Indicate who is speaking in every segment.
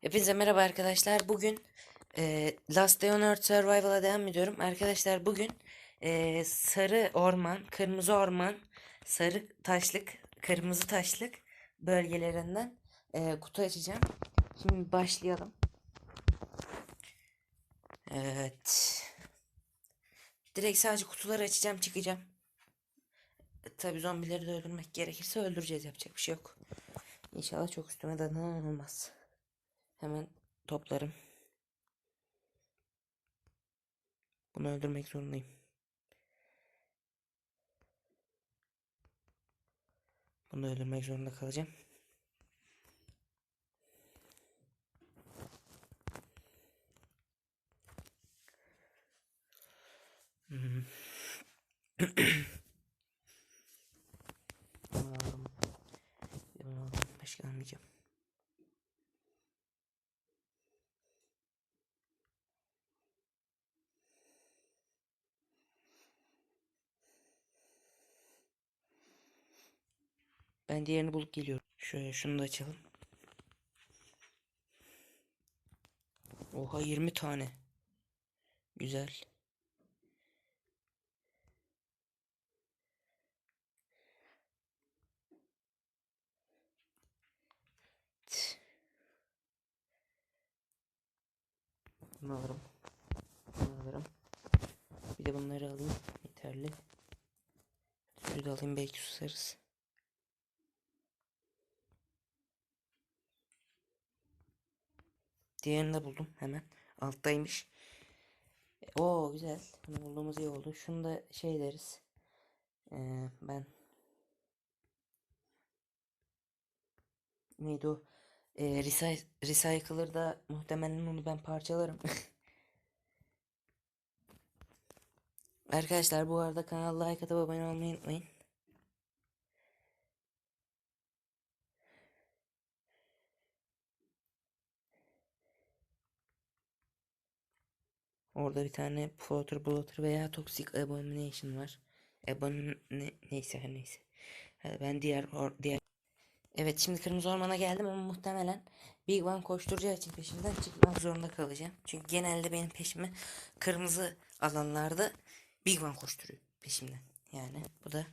Speaker 1: Hepinize merhaba arkadaşlar. Bugün e, Last Day on Earth Survival'a devam ediyorum. Arkadaşlar bugün e, sarı orman, kırmızı orman, sarı taşlık, kırmızı taşlık bölgelerinden e, kutu açacağım. Şimdi başlayalım. Evet. Direkt sadece kutuları açacağım çıkacağım. E, Tabii zombileri de öldürmek gerekirse öldüreceğiz yapacak bir şey yok. İnşallah çok üstüme danan olmaz. Hemen toplarım. Bunu öldürmek zorundayım. Bunu öldürmek zorunda kalacağım. Hmm. Bunu aldım. Bunu aldım. Başka almayacağım. Ben diğerini bulup geliyorum. Şöyle şunu da açalım. Oha 20 tane. Güzel. Bunu alırım. Bunu alırım. Bir de bunları alayım. Yeterli. Suyu da alayım belki susarız. Diğerini de buldum hemen. Alttaymış. E, Oo güzel. Bunu bulduğumuz iyi oldu. Şunu da şey deriz. Ee, ben neydi o? Ee, recy Recycler'da muhtemelen onu ben parçalarım. Arkadaşlar bu arada kanala like atıp abone olmayı unutmayın. Orada bir tane Floater Bloater veya Toxic Abomination var. Abon ne, neyse her neyse. Ben diğer or, diğer Evet şimdi kırmızı ormana geldim ama muhtemelen Big One koşturacağı için peşimden çıkmak zorunda kalacağım. Çünkü genelde benim peşimi kırmızı alanlarda Big One koşturuyor peşimden. Yani bu da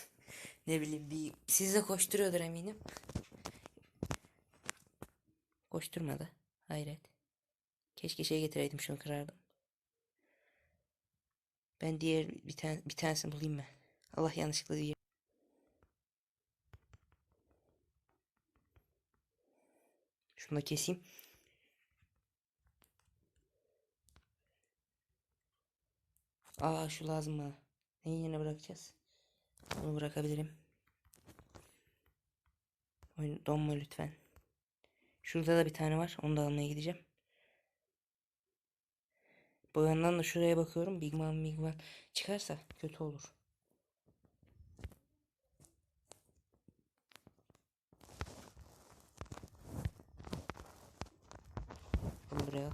Speaker 1: ne bileyim bir siz de koşturuyordur eminim. Koşturmadı. Hayret. Keşke şey getireydim şunu kırardım. Ben diğer bir tane bir tanesini bulayım ben. Allah yanlışlıkla diye. Şunu da keseyim. Aa şu lazım bana. Neyi yerine bırakacağız? Onu bırakabilirim. Oyun donma lütfen. Şurada da bir tane var. Onu da almaya gideceğim. Bu yandan da şuraya bakıyorum. Big Man Big Man çıkarsa kötü olur. Buraya.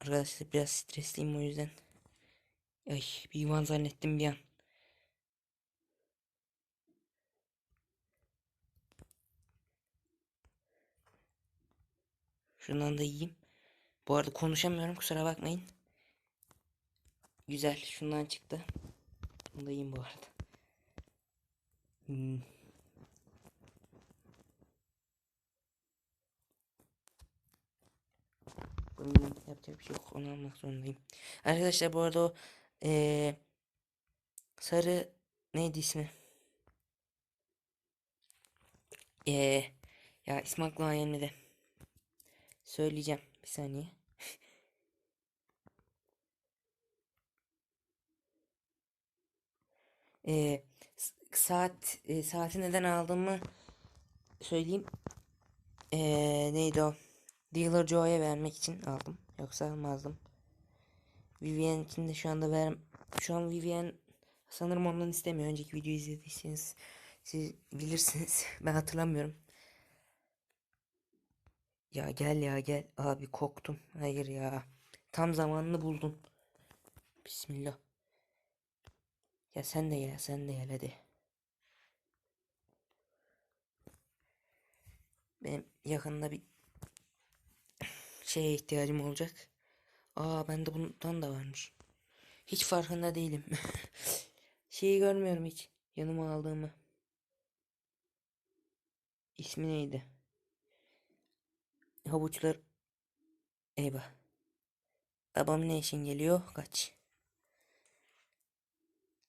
Speaker 1: Arkadaşlar biraz stresliyim o yüzden. Ay Big Man zannettim bir an. Şundan da yiyeyim. Bu arada konuşamıyorum kusura bakmayın. Güzel şundan çıktı. Bunu da yiyeyim bu arada. Hmm. Bunun yapacak bir şey yok. Onu almak zorundayım. Arkadaşlar bu arada o eee, sarı neydi ismi? Eee, ya ismi aklıma gelmedi. Söyleyeceğim. Bir saniye. S- saat e, saati neden aldığımı söyleyeyim. Eee, neydi o? Dealer Joe'ya vermek için aldım. Yoksa almazdım. Vivian için de şu anda ver şu an Vivian sanırım ondan istemiyor. Önceki videoyu izlediyseniz siz bilirsiniz. Ben hatırlamıyorum. Ya gel ya gel. Abi koktum. Hayır ya. Tam zamanını buldun. Bismillah. Ya sen de gel sen de gel hadi. Benim yakında bir şeye ihtiyacım olacak. Aa bende bundan da varmış. Hiç farkında değilim. Şeyi görmüyorum hiç. Yanıma aldığımı. İsmi neydi? Havuçlar. Eyvah. Babam ne için geliyor? Kaç.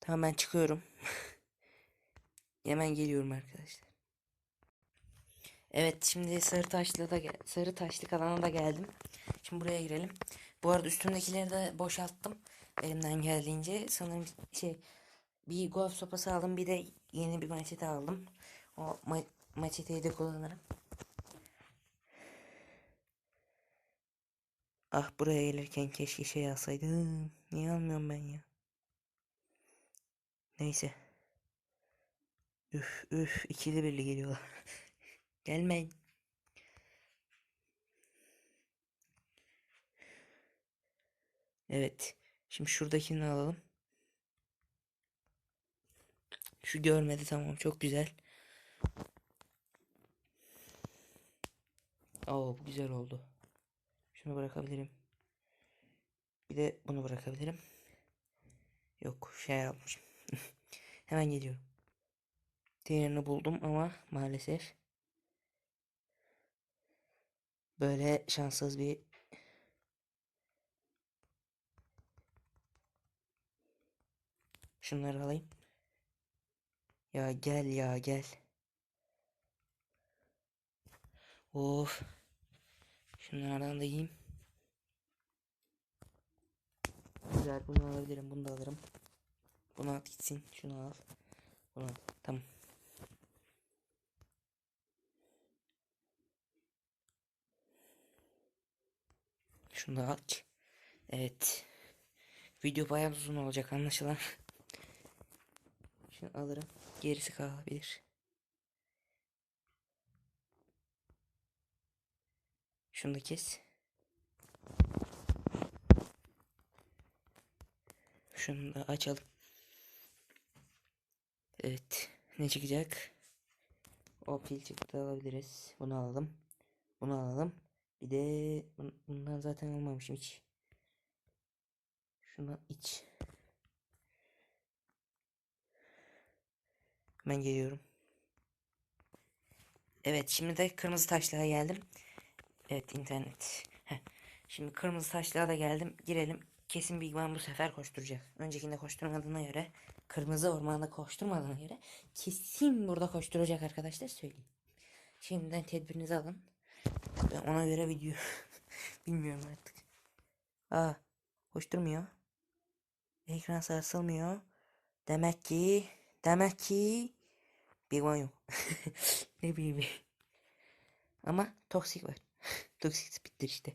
Speaker 1: Tamam ben çıkıyorum. Hemen geliyorum arkadaşlar. Evet şimdi sarı taşlı da sarı taşlık alana da geldim. Şimdi buraya girelim. Bu arada üstümdekileri de boşalttım. Elimden geldiğince sanırım şey bir golf sopası aldım bir de yeni bir maçete aldım. O ma maçeteyi de kullanırım. Ah buraya gelirken keşke şey alsaydım. Niye almıyorum ben ya? Neyse. Üf üf ikili birli geliyorlar. Gelmeyin. Evet. Şimdi şuradakini alalım. Şu görmedi tamam çok güzel. Oo bu güzel oldu. Şunu bırakabilirim. Bir de bunu bırakabilirim. Yok şey yapmışım. Hemen geliyorum. Diğerini buldum ama maalesef böyle şanssız bir Şunları alayım. Ya gel ya gel. Of. Şunlardan da yiyeyim. Güzel bunu alabilirim. Bunu da alırım. Bunu at gitsin. Şunu al. Bunu al. Tamam. Şunu da aç. Evet. Video bayağı uzun olacak anlaşılan. Şunu alırım. Gerisi kalabilir. Şunu da kes. Şunu da açalım. Evet. Ne çıkacak? O pil çıktı alabiliriz. Bunu alalım. Bunu alalım. Bir de bun- bundan zaten almamışım hiç. Şunu iç. Ben geliyorum. Evet şimdi de kırmızı taşlığa geldim. Evet internet. Şimdi kırmızı taşlığa da geldim. Girelim. Kesin Big Bang bu sefer koşturacak. Öncekinde koşturmadığına göre kırmızı ormanda koşturmadığına göre kesin burada koşturacak arkadaşlar söyleyeyim. Şimdiden tedbirinizi alın. Ben ona göre video bilmiyorum artık. Aa koşturmuyor. Ekran sarsılmıyor. Demek ki demek ki Big Bang yok. ne bileyim. Ama toksik var. toksik speed'dir işte.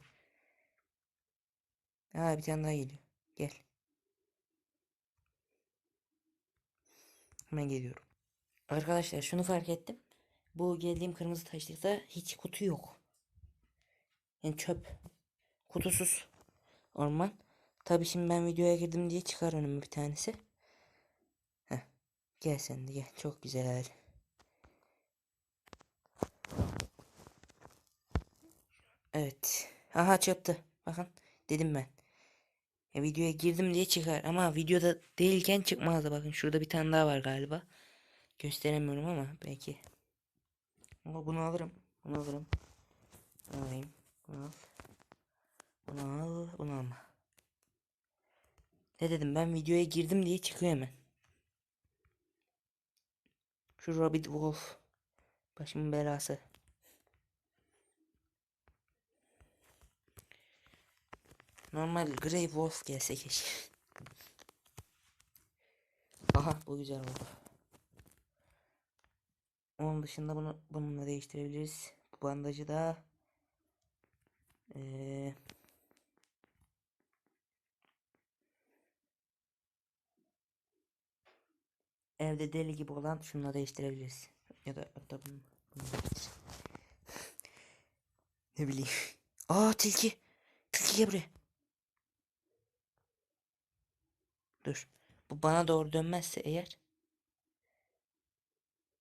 Speaker 1: Aa bir tane daha geliyor. Gel. Hemen geliyorum. Arkadaşlar şunu fark ettim. Bu geldiğim kırmızı taşlıkta hiç kutu yok. Yani çöp. Kutusuz. Orman. Tabi şimdi ben videoya girdim diye çıkar önüme bir tanesi. Heh. Gel sen de gel. Çok güzel. Evet. Aha çıktı. Bakın. Dedim ben. Ya videoya girdim diye çıkar. Ama videoda değilken çıkmazdı. Bakın şurada bir tane daha var galiba. Gösteremiyorum ama belki. Ama bunu alırım. Bunu alırım. Bunu alayım. Bunu al. Bunu al. Bunu alma. Ne dedim ben videoya girdim diye çıkıyor hemen. Şu Rabbit Wolf. Başımın belası. Normal Grey Wolf gelse keşke. Aha bu güzel oldu. Onun dışında bunu bununla değiştirebiliriz. Bu bandajı da ee, evde deli gibi olan şununla değiştirebiliriz. Ya da hatta bunu, bunu ne bileyim. Aa tilki. Tilki gel buraya. Dur. Bu bana doğru dönmezse eğer.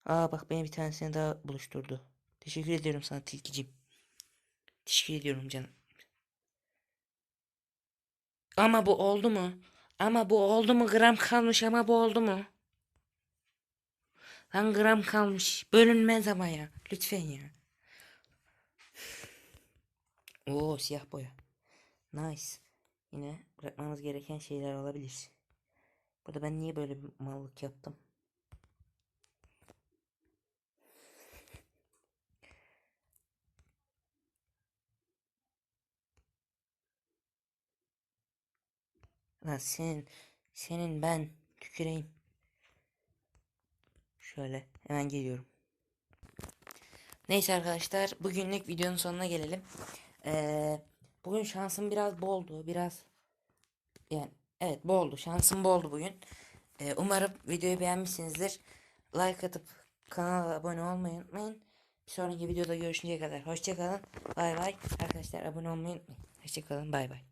Speaker 1: Aa bak beni bir tanesini daha buluşturdu. Teşekkür ediyorum sana tilkicim. Teşekkür ediyorum canım. Ama bu oldu mu? Ama bu oldu mu? Gram kalmış ama bu oldu mu? Lan gram kalmış. Bölünmez ama ya. Lütfen ya. Oo siyah boya. Nice. Yine bırakmamız gereken şeyler olabilir. Burada ben niye böyle bir mallık yaptım? Lan senin, senin ben tüküreyim. Şöyle hemen geliyorum. Neyse arkadaşlar bugünlük videonun sonuna gelelim. Ee, bugün şansım biraz boldu. Biraz yani evet boldu. Şansım boldu bugün. Ee, umarım videoyu beğenmişsinizdir. Like atıp kanala abone olmayı unutmayın. Bir sonraki videoda görüşünceye kadar hoşçakalın. Bay bay. Arkadaşlar abone olmayı unutmayın. Hoşçakalın. Bay bay.